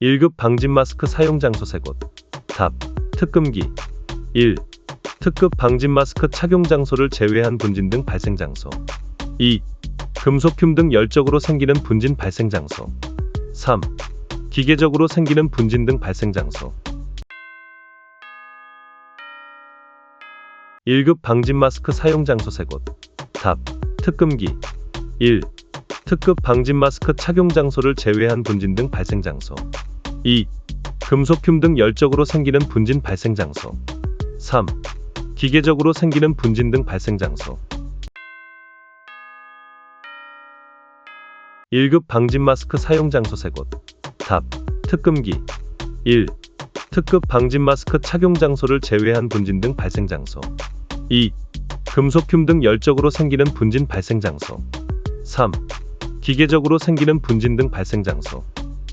1급 방진 마스크 사용 장소 세 곳. 답. 특금기. 1. 특급 방진 마스크 착용 장소를 제외한 분진 등 발생 장소. 2. 금속균 등 열적으로 생기는 분진 발생 장소. 3. 기계적으로 생기는 분진 등 발생 장소. 1급 방진 마스크 사용 장소 세 곳. 답. 특금기. 1. 특급 방진 마스크 착용 장소를 제외한 분진 등 발생 장소. 2. 금속균 등 열적으로 생기는 분진 발생 장소. 3. 기계적으로 생기는 분진 등 발생 장소. 1급 방진 마스크 사용 장소 세 곳. 답. 특금기. 1. 특급 방진 마스크 착용 장소를 제외한 분진 등 발생 장소. 2. 금속균 등 열적으로 생기는 분진 발생 장소. 3. 기계적으로 생기는 분진 등 발생 장소.